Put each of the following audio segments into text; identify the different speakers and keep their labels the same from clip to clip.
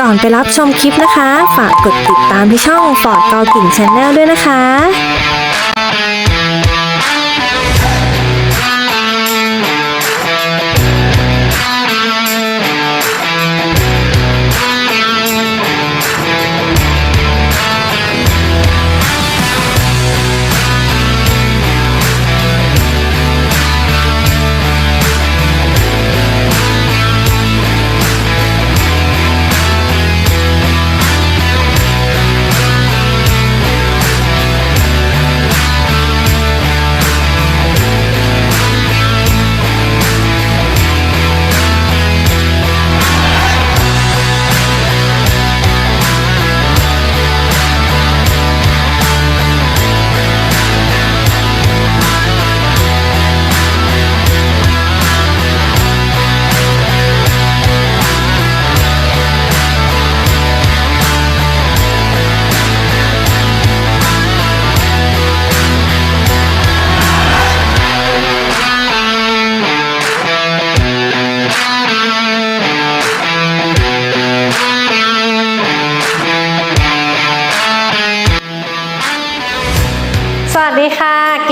Speaker 1: ก่อนไปรับชมคลิปนะคะ ฝากกดติดตามที่ช่อง Ford กอกิ่ง Channel ด้วยนะคะ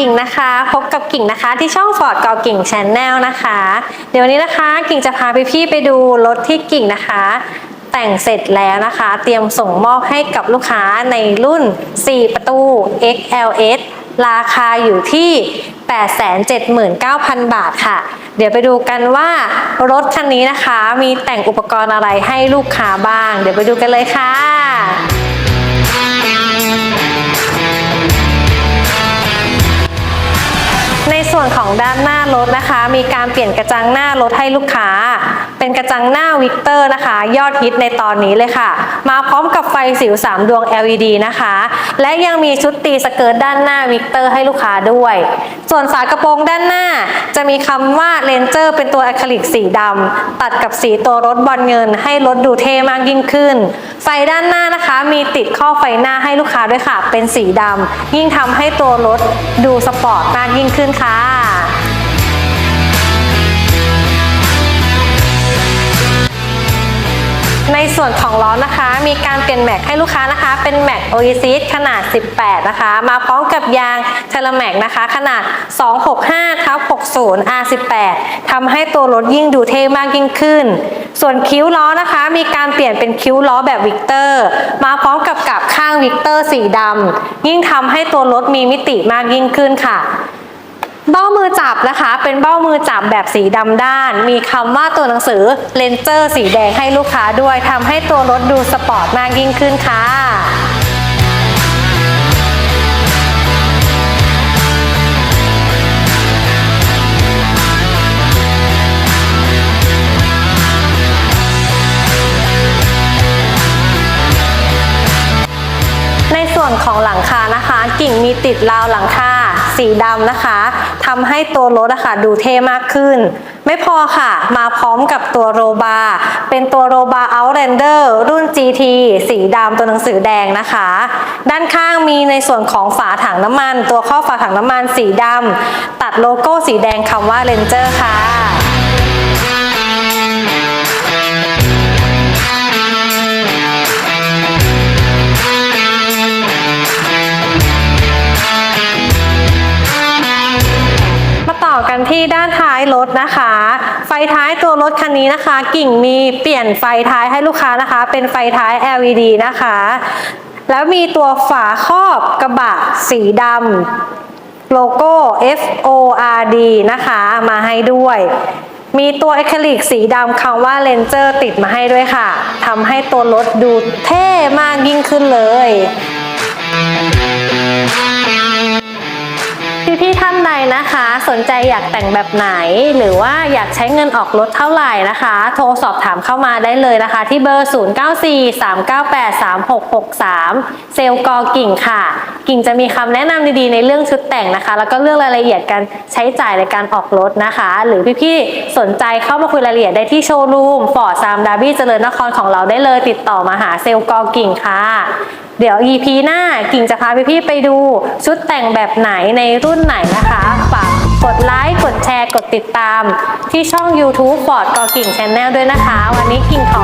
Speaker 1: กิ่งนะคะ พบกับกิ่งนะคะ ที่ช่อง Ford กอกิ่ง Channel นะคะ เดี๋ยววันนี้นะคะ กิ่งจะพาพี่ๆไปดูรถที่กิ่งนะคะ แต่งเสร็จแล้วนะคะ เตรียมส่งมอบให้กับลูกค้าในรุ่น 4 ประตู XLS ราคาอยู่ที่ 879,000 บาทค่ะ เดี๋ยวไปดูกันว่ารถคันนี้นะคะ มีแต่งอุปกรณ์อะไรให้ลูกค้าบ้าง เดี๋ยวไปดูกันเลยค่ะ ในส่วนของด้านหน้ารถนะคะ มีการเปลี่ยนกระจังหน้ารถให้ลูกค้า เป็นกระจังหน้าวิกเตอร์นะคะ ยอดฮิตในตอนนี้เลยค่ะ มาพร้อมกับไฟสิว 3 ดวง LED นะคะ และยังมีชุดตีสเกิร์ตด้านหน้าวิกเตอร์ให้ลูกค้าด้วย ส่วนฝากระโปรงด้านหน้า จะมีคำว่าเลนเจอร์เป็นตัวอะคริลิกสีดำตัดกับสีตัวรถบอลเงิน ให้รถดูเท่มากยิ่งขึ้น ไฟด้านหน้านะคะ มีติดข้อไฟหน้าให้ลูกค้าด้วยค่ะ เป็นสีดำยิ่งทำให้ตัวรถดูสปอร์ตมากยิ่งขึ้นค่ะในส่วนของล้อนะคะ มีการเปลี่ยนแม็กให้ลูกค้านะคะ เป็นแม็กโอ s ซิสขนาด 18 นะคะ มาพร้อมกับยางเทเลแม็กนะคะ ขนาด 265ทับ60 R18 ทำให้ตัวรถยิ่งดูเท่มากยิ่งขึ้น ส่วนคิ้วล้อนะคะ มีการเปลี่ยนเป็นคิ้วล้อแบบวิกเตอร์ มาพร้อมกับกับข้างวิกเตอร์สีดำยิ่งทำให้ตัวรถมีมิติมากยิ่งขึ้นค่ะ เบ้ามือจับนะคะ เป็นเบ้ามือจับแบบสีดำด้าน มีคำว่าตัวหนังสือเลนเจอร์สีแดงให้ลูกค้าด้วยทำให้ตัวรถดูสปอร์ตมากยิ่งขึ้นค่ะในส่วนของหลังคานะคะ กิ่งมีติดราวหลังคาสีดำนะคะ ทำให้ตัวรถอะค่ะดูเท่มากขึ้น ไม่พอค่ะ มาพร้อมกับตัวโรบาร์เป็นตัวโรบาร์ Outlander รุ่น GT สีดำตัวหนังสือแดงนะคะ ด้านข้างมีในส่วนของฝาถังน้ำมัน ตัวข้อฝาถังน้ำมันสีดำตัดโลโก้สีแดงคำว่า Ranger ค่ะ ต่อกันที่ด้านท้ายรถนะคะ ไฟท้ายตัวรถคันนี้นะคะ กิ่งมีเปลี่ยนไฟท้ายให้ลูกค้านะคะ เป็นไฟท้าย LED นะคะ แล้วมีตัวฝาครอบกระบะสีดำโลโก้ F O R D นะคะ มาให้ด้วย มีตัวอะคริลิกสีดำคำว่าเลนเจอร์ติดมาให้ด้วยค่ะทำให้ตัวรถดูเท่มากยิ่งขึ้นเลย ท่านใดนะคะ สนใจอยากแต่งแบบไหน หรือว่าอยากใช้เงินออกรถเท่าไหร่นะคะ โทรสอบถามเข้ามาได้เลยนะคะ ที่เบอร์ 0943983663 เซลกอกิ่งค่ะ กิ่งจะมีคำแนะนำดีๆในเรื่องชุดแต่งนะคะ แล้วก็เรื่องรายละเอียดการใช้จ่ายในการออกรถนะคะ หรือพี่ๆสนใจเข้ามาคุยรายละเอียดได้ที่โชว์รูมฟอร์ดซามดาบี้เจริญนครของเราได้เลยติดต่อมาหาเซลกอกิ่งค่ะ เดี๋ยว EP หน้ากิ่งจะพาพี่ๆไปดู ชุดแต่งแบบไหนในรุ่นไหนนะคะ ฝากกดไลค์กดแชร์กดติดตาม ที่ช่อง YouTube ฟอร์ดกอกิ่งช n แนลด้วยนะคะ วันนี้กิ่งขอ